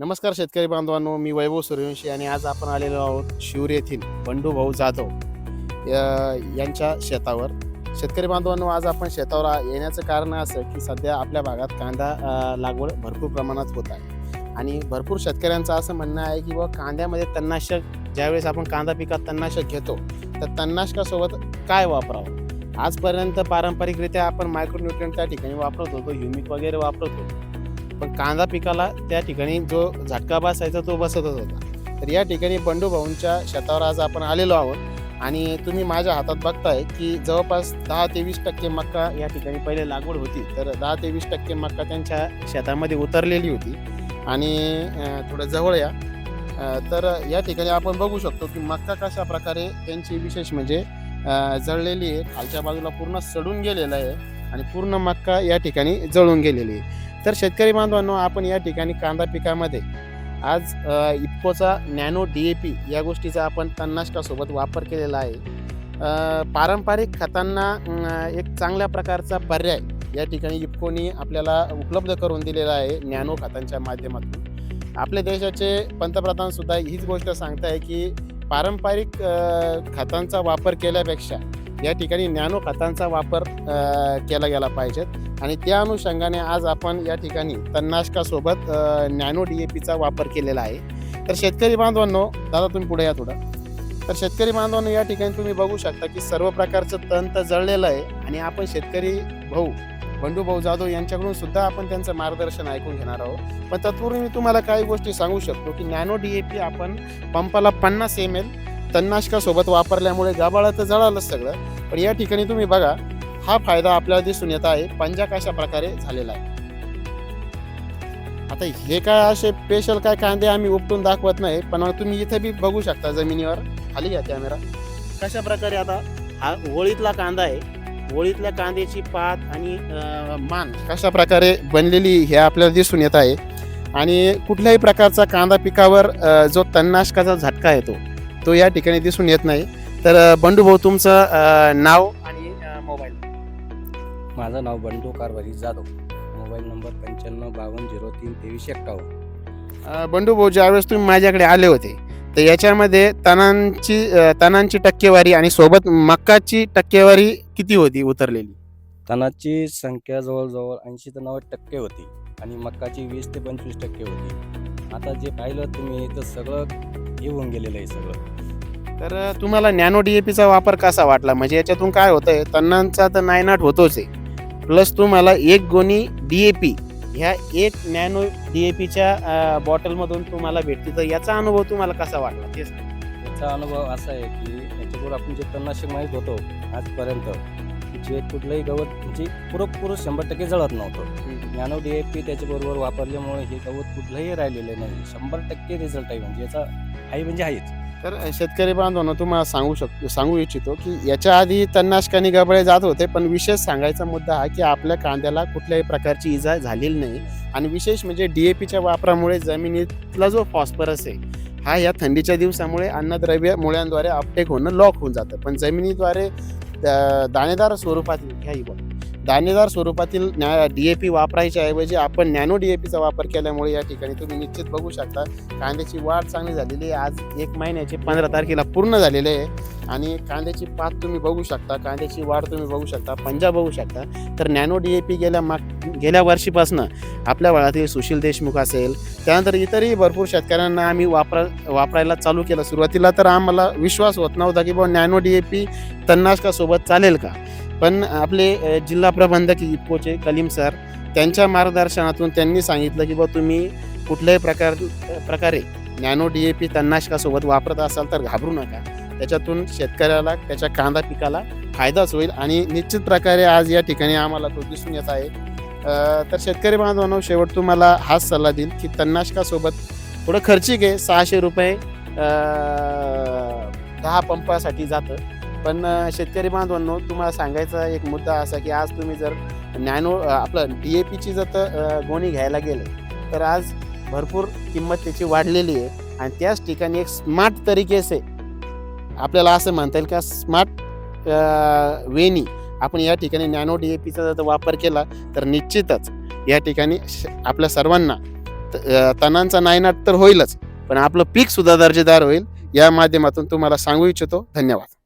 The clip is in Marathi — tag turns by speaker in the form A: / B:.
A: नमस्कार शेतकरी बांधवांनो मी वैभव सूर्यवंशी आणि आज आपण आलेलो आहोत शिवरी येथील बंडू भाऊ जाधव या- यांच्या शेतावर. शेतकरी बांधवांनो आज आपण शेतावर येण्याचं कारण असं की सध्या आपल्या भागात कांदा लागवड भरपूर प्रमाणात होत आहे. आणि भरपूर शेतकऱ्यांचं असं म्हणणं आहे की बाबा कांद्यामध्ये तणनाशक ज्यावेळेस आपण कांदा पिकात तणनाशक घेतो तर तणनाशकासोबत काय वापरावं? आजपर्यंत पारंपरिकरित्या आपण मायक्रोन्युट्रियन त्या ठिकाणी वापरत होतो ह्युमिक वगैरे वापरत होतो. पण कांदा पिकाला त्या ठिकाणी जो झटका बसायचा तो बसतच होता. तर या ठिकाणी बंडू भाऊंच्या शेतावर आज आपण आलेलो आहोत आणि तुम्ही माझ्या हातात बघताय की जवळपास दहा ते वीस टक्के मक्का या ठिकाणी पहिले लागवड होती. तर दहा ते वीस टक्के मक्का त्यांच्या शेतामध्ये उतरलेली होती आणि थोडं जवळ या. तर या ठिकाणी आपण बघू शकतो की मक्का कशा प्रकारे त्यांची विशेष म्हणजे जळलेली आहे. खालच्या बाजूला पूर्ण सडून गेलेला आहे आणि पूर्ण मक्का या ठिकाणी जळून गेलेली आहे. तर शेतकरी बांधवांनो आपण या ठिकाणी कांदा पिकामध्ये आज इफकोचा नॅनो डी ए पी या गोष्टीचा आपण तणनाशकासोबत वापर केलेला आहे. पारंपरिक खतांना एक चांगल्या प्रकारचा पर्याय या ठिकाणी इफ्कोनी आपल्याला उपलब्ध करून दिलेला आहे नॅनो खतांच्या माध्यमातून. आपल्या देशाचे पंतप्रधानसुद्धा हीच गोष्ट सांगताय की पारंपरिक खतांचा वापर केल्यापेक्षा या ठिकाणी नॅनो खतांचा वापर केला गेला पाहिजेत आणि त्या अनुषंगाने आज आपण या ठिकाणी तणनाशकासोबत नॅनो डी ए पीचा वापर केलेला आहे. तर शेतकरी बांधवांनो दादा तुम्ही पुढे या थोडं. तर शेतकरी बांधवांनो या ठिकाणी तुम्ही बघू शकता की सर्व प्रकारचं तण तर जळलेलं आहे. आणि आपण शेतकरी भाऊ बंडू भाऊ जाधव यांच्याकडून सुद्धा आपण त्यांचं मार्गदर्शन ऐकून घेणार आहोत. पण तत्पूर्वी मी तुम्हाला काही गोष्टी सांगू शकतो की नॅनो डी ए पी आपण पंपाला पन्नास एम एल तणनाशकासोबत वापरल्यामुळे गाबाळा तर जळालंच सगळं. पण या ठिकाणी तुम्ही बघा हा फायदा आपल्याला दिसून येत आहे. पंजा कशा प्रकारे झालेला आहे. आता हे काय असे स्पेशल काय कांदे आम्ही उपटून दाखवत नाही पण तुम्ही इथे बी बघू शकता जमिनीवर. खाली घ्या कॅमेरा कशा प्रकारे आता हा होळीतला कांदा आहे होळीतल्या कांद्याची पात आणि मान कशा प्रकारे बनलेली हे आपल्याला दिसून येत आहे. आणि कुठल्याही प्रकारचा कांदा पिकावर जो तणनाशकाचा झटका येतो तो या ठिकाणी दिसून येत नाही. तर बंडू भाऊ तुमचं नाव आणि मोबाईल.
B: माझं नाव बंडू कारभारी जाधव. मोबाईल नंबर पंच्याण्णव बावन्न झिरो तीन तेवीस एक्कावन्न.
A: बंडू भाऊ ज्यावेळेस तुम्ही माझ्याकडे आले होते तर याच्यामध्ये तणांची तणांची टक्केवारी आणि सोबत मक्काची टक्केवारी किती होती उतरलेली?
B: तणाची संख्या जवळजवळ ऐंशी ते नव्वद टक्के होती आणि मक्काची वीस ते पंचवीस टक्के होती. आता जे पाहिलं तुम्ही तर सगळं येऊन गेलेलं आहे सगळं.
A: तर तुम्हाला नॅनो डी ए पीचा वापर कसा वाटला? म्हणजे याच्यातून काय होतंय? तणांचा तर नायनाट होतोच आहे. प्लस तुम्हाला एक गोणी डी ए पी ह्या एक नॅनो डी ए पीच्या बॉटलमधून तुम्हाला भेटते तर याचा अनुभव तुम्हाला कसा वाटला? ते सांगा.
B: याचा अनुभव असा आहे की याच्याबरोबर आपण जे तणनाशक माहीत होतो आजपर्यंत जे कुठलंही गवत म्हणजे पुरेपूर शंभर टक्के जळत नव्हतं. नॅनो डी ए पी त्याच्याबरोबर वापरल्यामुळे हे गवत कुठलंही राहिलेलं नाही. शंभर टक्के रिझल्ट आहे. म्हणजे याचा आहे म्हणजे आहेच
A: तर शेतकरी बांधवांना तुम्हाला सांगू शकतो सांगू इच्छितो की याच्या आधी तणनाशकाने गबळे जात होते पण विशेष सांगायचा मुद्दा हा की आपल्या कांद्याला कुठल्याही प्रकारची इजा झालेली नाही. आणि विशेष म्हणजे डी ए पीच्या वापरामुळे जमिनीतला जो फॉस्फरस आहे हा या थंडीच्या दिवसामुळे अन्नद्रव्य मुळ्यांद्वारे अपटेक होणं लॉक होऊन जातं. पण जमिनीद्वारे दाणेदार स्वरूपात घ्या ही बघ दाणेदार स्वरूपातील डी ए पी वापरायच्या ऐवजी आपण नॅनो डी ए पीचा वापर केल्यामुळे या ठिकाणी तुम्ही निश्चित बघू शकता. कांद्याची वाढ चांगली झालेली आहे. आज एक महिन्याचे पंधरा तारखेला पूर्ण झालेले आहे. आणि कांद्याची पात तुम्ही बघू शकता. कांद्याची वाढ तुम्ही बघू शकता. पंजाब बघू शकता. तर नॅनो डी ए पी गेल्या माग गेल्या वर्षीपासनं आपल्या वळातील सुशील देशमुख असेल त्यानंतर इतरही भरपूर शेतकऱ्यांना आम्ही वापरा वापरायला चालू केलं. सुरुवातीला तर आम्हाला विश्वास होत नव्हता की बाबा नॅनो डी ए पी तन्नाशकासोबत चालेल का? पण आपले जिल्हा प्रबंधक इप्कोचे कलीम सर त्यांच्या मार्गदर्शनातून त्यांनी सांगितलं की बा तुम्ही कुठल्याही प्रकार प्रकारे नॅनो डी ए पी तणनाशकासोबत वापरत असाल तर घाबरू नका. त्याच्यातून शेतकऱ्याला त्याच्या कांदा पिकाला फायदाच होईल आणि निश्चित प्रकारे आज या ठिकाणी आम्हाला तो दिसून येत आहे. तर शेतकरी बांधवांनो शेवट तुम्हाला हाच सल्ला देईल की तणनाशकासोबत थोडं खर्चिक आहे. सहाशे रुपये दहा पंपासाठी जातं. पण शेतकरी बांधवांनो तुम्हाला सांगायचा एक मुद्दा असा की आज तुम्ही जर नॅनो आपलं डी ए पीची जर तर, गोणी घ्यायला गेले तर आज भरपूर किंमत त्याची वाढलेली आहे आणि त्याच ठिकाणी एक स्मार्ट तरीके से आपल्याला असं म्हणता येईल का स्मार्ट वेनी आपण या ठिकाणी नॅनो डी ए पीचा जर वापर केला तर निश्चितच या ठिकाणी श- आपल्या सर्वांना त- तणांचा नायनाट तर होईलच पण आपलं पीकसुद्धा दर्जेदार होईल. या माध्यमातून तुम्हाला सांगू इच्छितो. धन्यवाद.